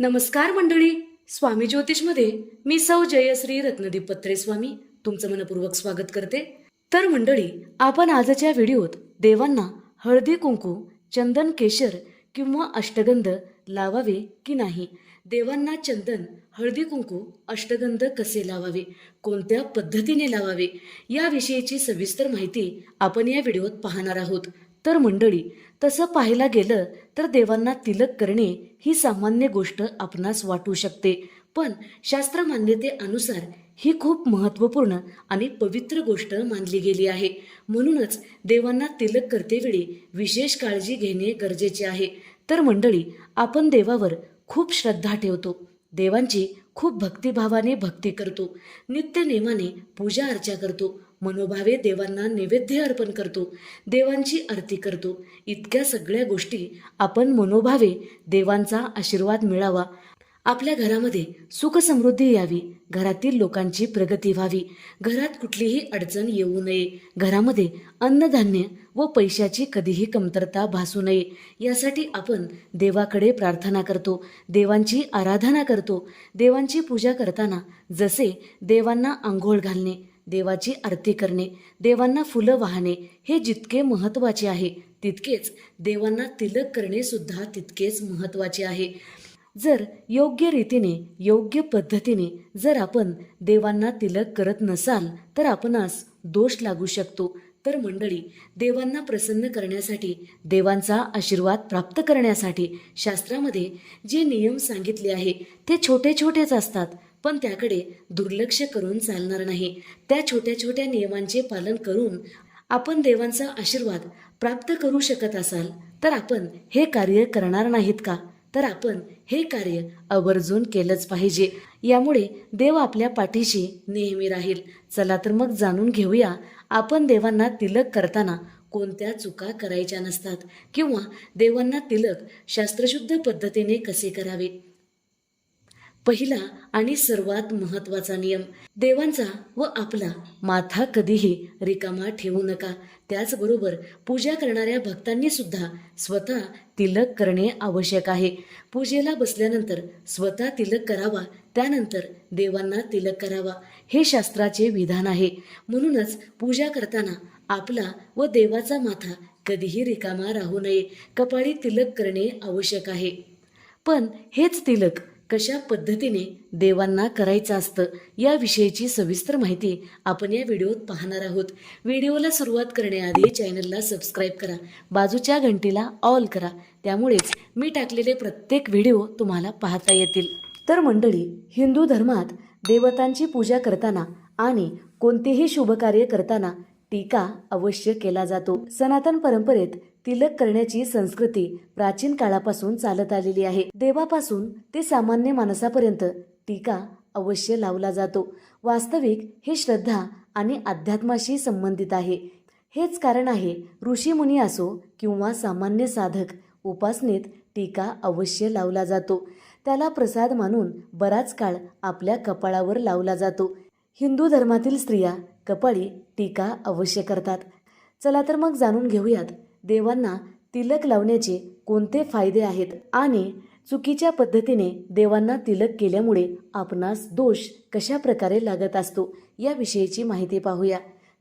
नमस्कार मंडळी स्वामी ज्योतिषमध्ये मी सौ जयश्री रत्नदीप पत्रे स्वामी तुमचं मनपूर्वक स्वागत करते. तर मंडळी आपण आजच्या व्हिडिओत देवांना हळदी कुंकू चंदन केशर किंवा अष्टगंध लावावे की नाही? देवांना चंदन हळदी कुंकू अष्टगंध कसे लावावे? कोणत्या पद्धतीने लावावे? याविषयीची सविस्तर माहिती आपण या व्हिडिओत पाहणार आहोत. तर मंडळी तसं पाहायला गेलं तर देवांना तिलक करणे ही सामान्य गोष्ट आपणास वाटू शकते. पण शास्त्र मान्यतेअनुसार ही खूप महत्त्वपूर्ण आणि पवित्र गोष्ट मानली गेली आहे. म्हणूनच देवांना तिलक करतेवेळी विशेष काळजी घेणे गरजेचे आहे. तर मंडळी आपण देवावर खूप श्रद्धा ठेवतो. देवांची खूप भक्तिभावाने भक्ती करतो. नित्यनेमाने पूजा अर्चा करतो. मनोभावे देवांना नैवेद्य अर्पण करतो देवांची आरती करतो. इतक्या सगळ्या गोष्टी आपण मनोभावे देवांचा आशीर्वाद मिळावा. आपल्या घरामध्ये सुखसमृद्धी यावी. घरातील लोकांची प्रगती व्हावी. घरात कुठलीही अडचण येऊ नये. घरामध्ये अन्नधान्य व पैशाची कधीही कमतरता भासू नये. यासाठी आपण देवाकडे प्रार्थना करतो देवांची आराधना करतो. देवांची पूजा करताना जसे देवांना आंघोळ घालणे देवाची आरती करणे देवांना फुलं वाहणे हे जितके महत्त्वाचे आहे तितकेच देवांना तिलक करणे सुद्धा तितकेच महत्त्वाचे आहे. जर योग्य रीतीने योग्य पद्धतीने जर आपण देवांना तिलक करत नसाल तर आपणास दोष लागू शकतो. तर मंडळी देवांना प्रसन्न करण्यासाठी देवांचा आशीर्वाद प्राप्त करण्यासाठी शास्त्रामध्ये जे नियम सांगितले आहे ते छोटे छोटेच असतात. पण त्याकडे दुर्लक्ष करून चालणार नाही. त्या छोट्या छोट्या नियमांचे पालन करून आपण देवांचा आशीर्वाद प्राप्त करू शकत असाल तर आपण हे कार्य करणार नाहीत का? तर आपण हे कार्य आवर्जून केलंच पाहिजे. यामुळे देव आपल्या पाठीशी नेहमी राहील. चला तर मग जाणून घेऊया आपण देवांना तिलक करताना कोणत्या चुका करायच्या नसतात किंवा देवांना तिलक शास्त्रशुद्ध पद्धतीने कसे करावे? पहिला आणि सर्वात महत्त्वाचा नियम देवांचा व आपला माथा कधीही रिकामा ठेवू नका. त्याचबरोबर पूजा करणाऱ्या भक्तांनी सुद्धा स्वतः तिलक करणे आवश्यक आहे. पूजेला बसल्यानंतर स्वतः तिलक करावा त्यानंतर देवांना तिलक करावा हे शास्त्राचे विधान आहे. म्हणूनच पूजा करताना आपला व देवाचा माथा कधीही रिकामा राहू नये. कपाळी तिलक करणे आवश्यक आहे. पण हेच तिलक कशा पद्धतीने देवांना करायचं असतं याविषयीची सविस्तर माहिती आपण या व्हिडिओत पाहणार आहोत. व्हिडिओला सुरुवात करण्याआधी चॅनलला सबस्क्राईब करा बाजूच्या घंटीला ऑल करा त्यामुळेच मी टाकलेले प्रत्येक व्हिडिओ तुम्हाला पाहता येतील. तर मंडळी हिंदू धर्मात देवतांची पूजा करताना आणि कोणतेही शुभकार्य करताना टीका अवश्य केला जातो. सनातन परंपरेत तिलक करण्याची संस्कृती प्राचीन काळापासून चालत आलेली आहे. देवापासून ते सामान्य माणसापर्यंत टीका अवश्य लावला जातो. वास्तविक हे श्रद्धा आणि अध्यात्माशी संबंधित आहे. हेच कारण आहे ऋषीमुनी असो किंवा सामान्य साधक उपासनेत टीका अवश्य लावला जातो. त्याला प्रसाद मानून बराच काळ आपल्या कपाळावर लावला जातो. हिंदू धर्मातील स्त्रिया कपाळी टीका अवश्य करतात. चला तर मग जाणून घेऊयात देवांना तिलक लावण्याचे कोणते फायदे आहेत आणि चुकीच्या पद्धतीने देवांना तिलक केल्यामुळे आपणास दोष कशा प्रकारे लागत असतो याविषयीची माहिती पाहूया.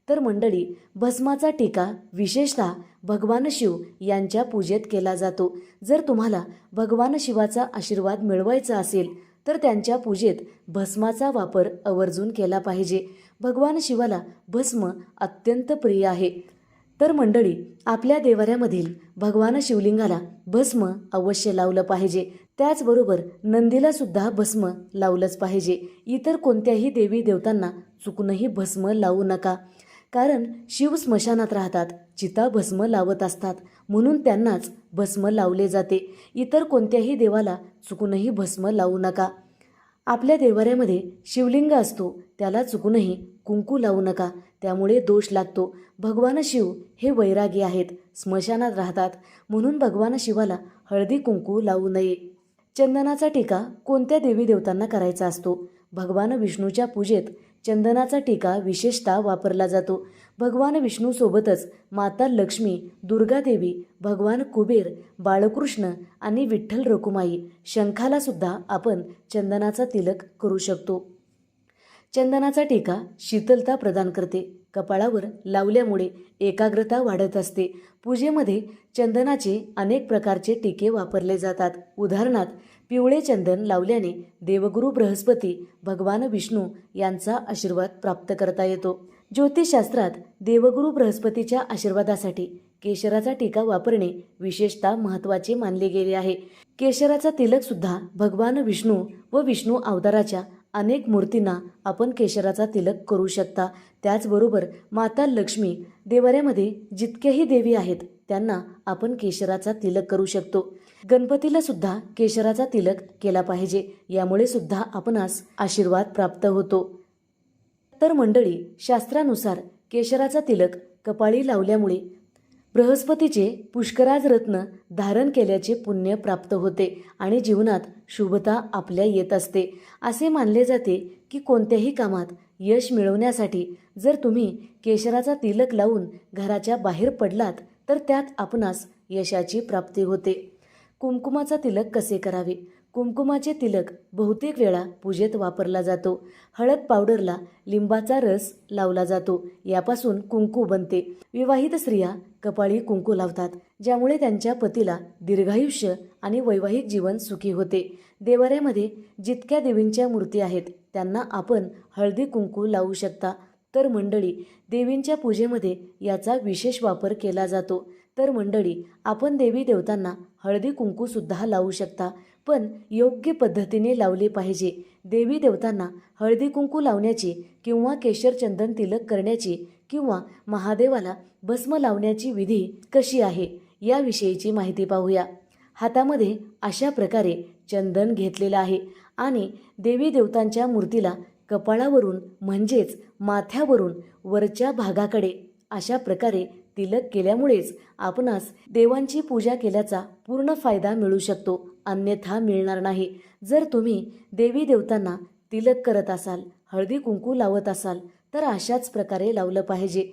तर मंडळी भस्माचा टीका विशेषतः भगवान शिव यांच्या पूजेत केला जातो. जर तुम्हाला भगवान शिवाचा आशीर्वाद मिळवायचा असेल तर त्यांच्या पूजेत भस्माचा वापर आवर्जून केला पाहिजे. भगवान शिवाला भस्म अत्यंत प्रिय आहे. तर मंडळी आपल्या देवाऱ्यामधील भगवान शिवलिंगाला भस्म अवश्य लावलं पाहिजे. त्याचबरोबर नंदीला सुद्धा भस्म लावलंच पाहिजे. इतर कोणत्याही देवी देवतांना चुकूनही भस्म लावू नका. कारण शिव स्मशानात राहतात चिता भस्म लावत असतात. म्हणून त्यांनाच भस्म लावले जाते. इतर कोणत्याही देवाला चुकूनही भस्म लावू नका. आपल्या देवाऱ्यामध्ये शिवलिंग असतो त्याला चुकूनही कुंकू लावू नका त्यामुळे दोष लागतो. भगवान शिव हे वैरागी आहेत स्मशानात राहतात म्हणून भगवान शिवाला हळदी कुंकू लावू नये. चंदनाचा टीका कोणत्या देवी देवतांना करायचा असतो? भगवान विष्णूच्या पूजेत चंदनाचा टीका विशेषतः वापरला जातो. भगवान विष्णूसोबतच माता लक्ष्मी दुर्गादेवी भगवान कुबेर बाळकृष्ण आणि विठ्ठल रकुमाई शंखाला सुद्धा आपण चंदनाचा तिलक करू शकतो. चंदनाचा टीका शीतलता प्रदान करते. कपाळावर लावल्यामुळे एकाग्रता वाढत असते. पूजेमध्ये चंदनाचे अनेक प्रकारचे टीके वापरले जातात. उदाहरणार्थ पिवळे चंदन लावल्याने देवगुरु बृहस्पती भगवान विष्णू यांचा आशीर्वाद प्राप्त करता येतो. ज्योतिषशास्त्रात देवगुरु बृहस्पतीच्या आशीर्वादासाठी केशराचा टीका वापरणे विशेषतः महत्त्वाचे मानले गेले आहे. केशराचा तिलक सुद्धा भगवान विष्णू व विष्णू अवताराच्या अनेक मूर्तींना आपण केशराचा तिलक करू शकता. त्याचबरोबर माता लक्ष्मी देवाऱ्यामध्ये जितकेही देवी आहेत त्यांना आपण केशराचा तिलक करू शकतो. गणपतीला सुद्धा केशराचा तिलक केला पाहिजे यामुळे सुद्धा आपणास आशीर्वाद प्राप्त होतो. तर मंडळी शास्त्रानुसार केशराचा तिलक कपाळी लावल्यामुळे बृहस्पतीचे पुष्कराज रत्न धारण केल्याचे पुण्य प्राप्त होते आणि जीवनात शुभता आपल्या येत असते. असे मानले जाते की कोणत्याही कामात यश मिळवण्यासाठी जर तुम्ही केशराचा तिलक लावून घराच्या बाहेर पडलात तर त्यात आपणास यशाची प्राप्ती होते. कुमकुमाचा तिलक कसे करावे? कुंकुमाचे तिलक बहुतेक वेळा पूजेत वापरला जातो. हळद पावडरला लिंबाचा रस लावला जातो. यापासून कुंकू बनते. विवाहित स्त्रिया कपाळी कुंकू लावतात ज्यामुळे त्यांच्या पतीला दीर्घायुष्य आणि वैवाहिक जीवन सुखी होते. देवाऱ्यामध्ये जितक्या देवींच्या मूर्ती आहेत त्यांना आपण हळदी कुंकू लावू शकता. तर मंडळी देवींच्या पूजेमध्ये याचा विशेष वापर केला जातो. तर मंडळी आपण देवी देवतांना हळदी कुंकू सुद्धा लावू शकता. पण योग्य पद्धतीने लावले पाहिजे. देवी देवतांना हळदी कुंकू लावण्याची किंवा केशर चंदन तिलक करण्याची किंवा महादेवाला भस्म लावण्याची विधी कशी आहे याविषयीची माहिती पाहूया. हातामध्ये अशा प्रकारे चंदन घेतलेलं आहे आणि देवी देवतांच्या मूर्तीला कपाळावरून म्हणजेच माथ्यावरून वरच्या भागाकडे अशा प्रकारे तिलक केल्यामुळेच आपणास देवांची पूजा केल्याचा पूर्ण फायदा मिळू शकतो. अन्यथा मिळणार नाही. जर तुम्ही देवी देवतांना तिलक करत असाल हळदी कुंकू लावत असाल तर अशाच प्रकारे लावलं पाहिजे.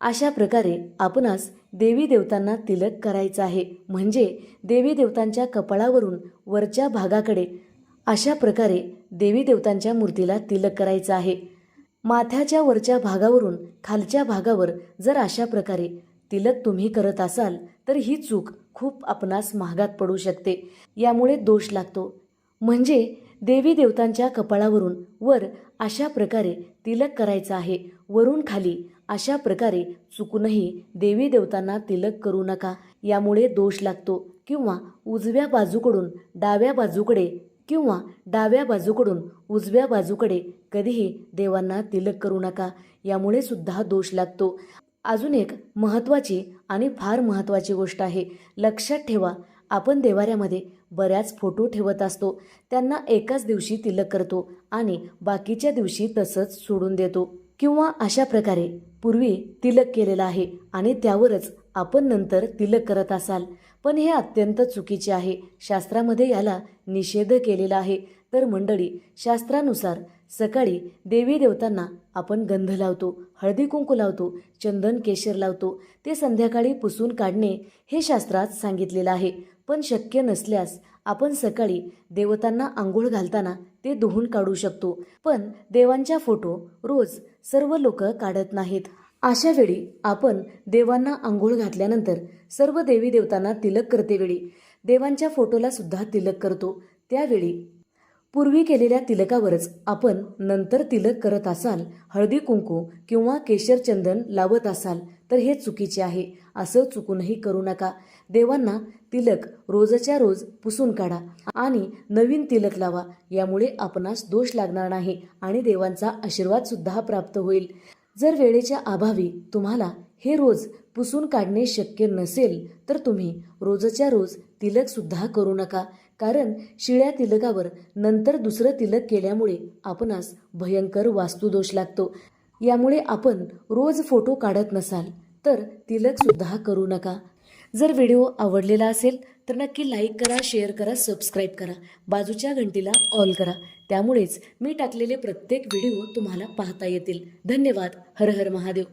अशा प्रकारे आपणास देवी देवतांना तिलक करायचं आहे. म्हणजे देवी देवतांच्या कपाळावरून वरच्या भागाकडे अशा प्रकारे देवी देवतांच्या मूर्तीला तिलक करायचं आहे. माथ्याच्या वरच्या भागावरून खालच्या भागावर जर अशा प्रकारे तिलक तुम्ही करत असाल तर ही चूक खूप आपणास महागात पडू शकते. यामुळे दोष लागतो. म्हणजे देवी देवतांच्या कपाळावरून वर अशा प्रकारे तिलक करायचं आहे. वरून खाली अशा प्रकारे चुकूनही देवी देवतांना तिलक करू नका. यामुळे दोष लागतो. किंवा उजव्या बाजूकडून डाव्या बाजूकडे किंवा डाव्या बाजूकडून उजव्या बाजूकडे कधीही देवांना तिलक करू नका. यामुळे सुद्धा दोष लागतो. अजून एक महत्त्वाची आणि फार महत्त्वाची गोष्ट आहे. लक्षात ठेवा आपण देवाऱ्यामध्ये बऱ्याच फोटो ठेवत असतो. त्यांना एकाच दिवशी तिलक करतो आणि बाकीच्या दिवशी तसंच सोडून देतो. किंवा अशा प्रकारे पूर्वी तिलक केलेलं आहे आणि त्यावरच आपण नंतर तिलक करत असाल. पण हे अत्यंत चुकीचे आहे. शास्त्रामध्ये याला निषेध केलेला आहे. तर मंडळी शास्त्रानुसार सकाळी देवी देवतांना आपण गंध लावतो हळदी कुंकू लावतो चंदन केशर लावतो ते संध्याकाळी पुसून काढणे हे शास्त्रात सांगितलेलं आहे. पण शक्य नसल्यास आपण सकाळी देवतांना आंघोळ घालताना ते धुवून काढू शकतो. पण देवांच्या फोटो रोज सर्व लोक काढत नाहीत. अशा वेळी आपण देवांना आंघोळ घातल्यानंतर सर्व देवी देवतांना तिलक करतेवेळी देवांच्या फोटोला सुद्धा तिलक करतो. त्यावेळी पूर्वी केलेल्या तिलकावरच आपण नंतर तिलक करत असाल हळदी कुंकू किंवा केशर चंदन लावत असाल तर हे चुकीचे आहे. असं चुकूनही करू नका. देवांना तिलक रोजच्या रोज पुसून काढा आणि नवीन तिलक लावा. यामुळे आपणास दोष लागणार नाही आणि देवांचा आशीर्वाद सुद्धा प्राप्त होईल. जर वेळेच्या अभावी तुम्हाला हे रोज पुसून काढणे शक्य नसेल तर तुम्ही रोजच्या रोज तिलक सुद्धा करू नका. कारण शिळ्या तिलकावर नंतर दुसरं तिलक केल्यामुळे आपणास भयंकर वास्तुदोष लागतो. यामुळे आपण रोज फोटो काढत नसाल तर तिलकसुद्धा करू नका. जर व्हिडिओ आवडलेला असेल तर नक्की लाईक करा शेअर करा सबस्क्राईब करा. बाजूच्या घंटीला ऑल करा. त्यामुळेच मी टाकलेले प्रत्येक व्हिडिओ तुम्हाला पाहता येतील. धन्यवाद. हर हर महादेव.